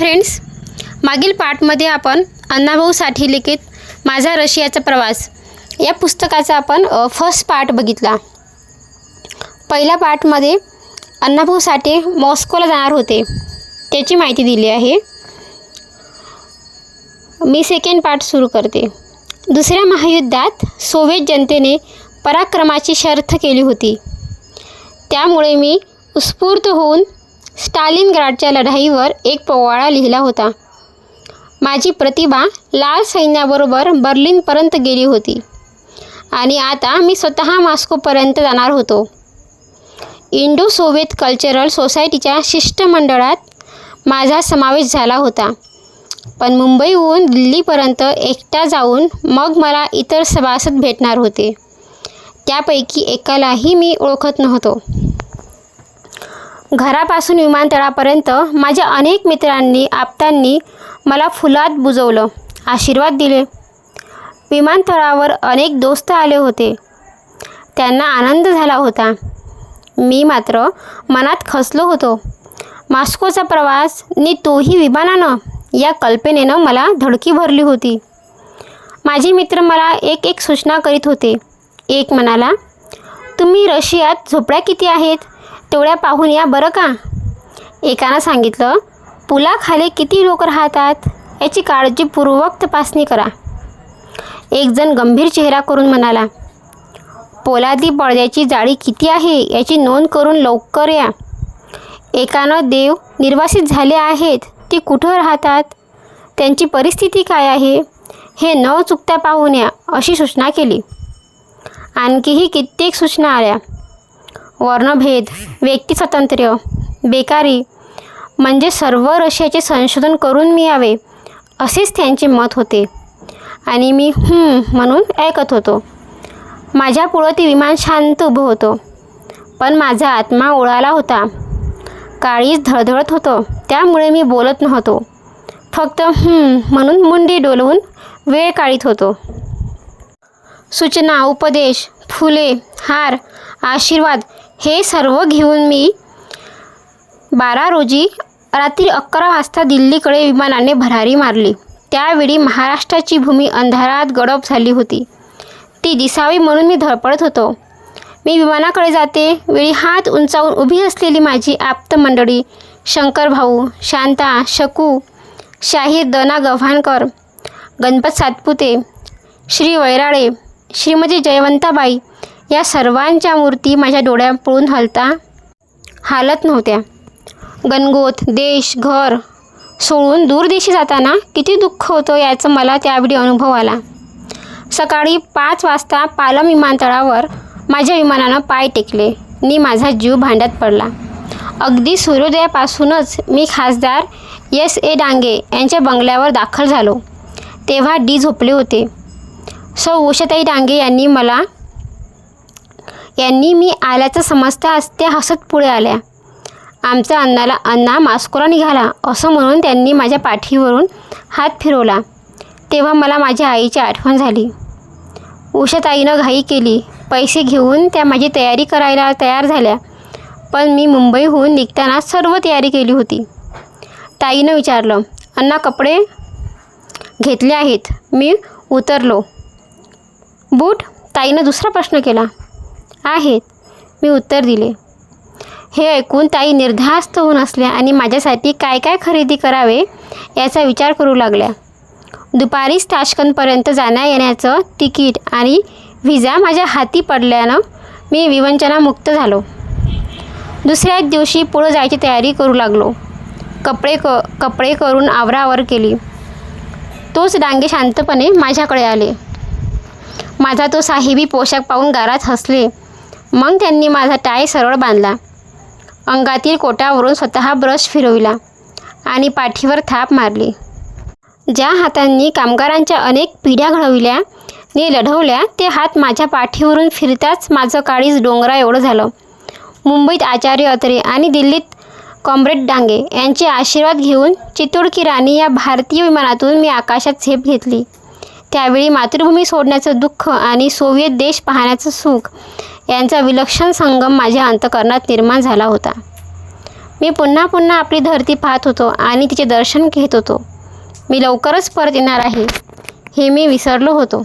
Friends मागील पार्टमध्ये आपण अण्णाभाऊ साठी लिखित माझा रशियाचा प्रवास या पुस्तकाचा आपण फर्स्ट पार्ट बघितला. पहिल्या पार्टमध्ये अण्णाभाऊ साठे मॉस्कोला जाणार होते त्याची माहिती दिली आहे. मी सेकंड पार्ट सुरू करते. दुसऱ्या महायुद्धात सोव्हिएत जनतेने पराक्रमाची शर्थ केली होती. त्यामुळे मी उत्स्फूर्त होऊन स्टालिनग्राडच्या लढाईवर एक पोवाळा लिहिला होता. माझी प्रतिभा लाल सैन्याबरोबर बर्लिनपर्यंत गेली होती. आणि आता मी स्वतः मॉस्कोपर्यंत जाणार होतो. इंडो सोव्हिएत कल्चरल सोसायटीच्या शिष्टमंडळात माझा समावेश झाला होता. पण मुंबईहून दिल्लीपर्यंत एकटा जाऊन मग मला इतर सभासद भेटणार होते. त्यापैकी एकालाही मी ओळखत नव्हतो. घरापासून विमानतळापर्यंत माझ्या अनेक मित्रांनी आप्तांनी मला फुलात बुजवलं आशीर्वाद दिले. विमानतळावर अनेक दोस्त आले होते. त्यांना आनंद झाला होता. मी मात्र मनात खचलो होतो. मॉस्कोचा प्रवास नी तोही विमानानं या कल्पनेनं मला धडकी भरली होती. माझे मित्र मला एक एक सूचना करीत होते. एक म्हणाला तुम्ही रशियात झोपड्या किती आहेत? तेवढ्या पाहून या बरं का? एकानं सांगितलं पुलाखाली किती लोक राहतात? याची काळजीपूर्वक तपासणी करा. एकजण गंभीर चेहरा करून म्हणाला पोलादी पडद्याची जाळी किती आहे? याची नोंद करून लवकर या. एकानं देव निर्वासित झाले आहेत ती कुठं राहतात? त्यांची परिस्थिती काय आहे? हे न चुकता पाहून या अशी सूचना केली. आणखीही कित्येक सूचना आल्या. वर्णभेद व्यक्तिस्वातंत्र्य बेकारी म्हणजे सर्व रशियाचे संशोधन करून मिळावे असेच त्यांचे मत होते. आणि मी म्हणून ऐकत होतो. माझ्यापुढं ते विमान शांत उभं होतं. पण माझा आत्मा ओळाला होता. काळीच धडधडत होतं. त्यामुळे मी बोलत नव्हतो. फक्त म्हणून मुंडी डोलवून वेळ काढीत होतो. सूचना उपदेश फुले हार आशीर्वाद हे सर्व घेऊन मी बारा रोजी रात्री अकरा वाजता दिल्लीकडे विमानाने भरारी मारली. त्यावेळी महाराष्ट्राची भूमी अंधारात गडप झाली होती. ती दिसावी म्हणून मी धडपडत होतो. मी विमानाकडे जाते वेळी हात उंचावून उभी असलेली माझी आप्त मंडळी शंकर भाऊ शांता शकू शाहीर दना गव्हाणकर गणपत सातपुते श्री वैराळे श्रीमती जयवंताबाई या सर्वांच्या मूर्ती माझ्या डोळ्यांपुळून हलता हालत नव्हत्या. गणगोत देश घर सोडून दूरदेशी जाताना किती दुःख होतं याचं मला त्यावेळी अनुभव आला. सकाळी पाच वाजता पालम विमानतळावर माझ्या विमानानं पाय टेकले. नी माझा जीव भांड्यात पडला. अगदी सूर्योदयापासूनच मी खासदार एस ए डांगे यांच्या बंगल्यावर दाखल झालो. तेव्हा डी झोपले होते. सौ उषाताई डांगे यांनी मला यांनी मी आल्याचं समजता त्या हसत पुढे आल्या. आमच्या अण्णाला अण्णा मास्कोरा निघाला. असं म्हणून त्यांनी माझ्या पाठीवरून हात फिरवला. तेव्हा मला माझ्या आईची आठवण झाली. उषाताईनं घाई केली. पैसे घेऊन त्या माझी तयारी करायला तयार झाल्या. पण मी मुंबईहून निघताना सर्व तयारी केली होती. ताईनं विचारलं अण्णा कपडे घेतले आहेत. मी उतरलो. बूट? ताईनं दुसरा प्रश्न केला. आहेत. मी उत्तर दिले. हे ऐकून ताई निर्धास्त होऊन असल्या आणि माझ्यासाठी काय काय खरेदी करावे याचा विचार करू लागल्या. दुपारीच ताशकंदपर्यंत जाण्या येण्याचं तिकीट आणि व्हिजा माझ्या हाती पडल्यानं मी विवंचनामुक्त झालो. दुसऱ्याच दिवशी पुढं जायची तयारी करू लागलो. कपडे क कपडे करून आवरावर केली. तोच डांगे शांतपणे माझ्याकडे आले. माझा तो साहेबी पोशाख पाहून गारात हसले. मग त्यांनी माझा टाय सरळ बांधला. अंगातील कोटावरून स्वतः ब्रश फिरविला आणि पाठीवर थाप मारली. ज्या हातांनी कामगारांच्या अनेक पिढ्या घडविल्या ने लढवल्या ते हात माझ्या पाठीवरून फिरताच माझं काळीज डोंगरा एवढं झालं. मुंबईत आचार्य अत्रे आणि दिल्लीत कॉम्रेड डांगे यांचे आशीर्वाद घेऊन चितोडकी राणी या भारतीय विमानातून मी आकाशात झेप घेतली. त्यावेळी मातृभूमी सोडण्याचं दुःख आणि सोव्हिएत देश पाहण्याचं सुख यांचा विलक्षण संगम माझ्या अंतकरणात निर्माण झाला होता. मी पुन्हा पुन्हा आपली धरती पाहत होतो आणि तिचे दर्शन घेत होतो. मी लवकरच परत येणार आहे हे मी विसरलो होतो.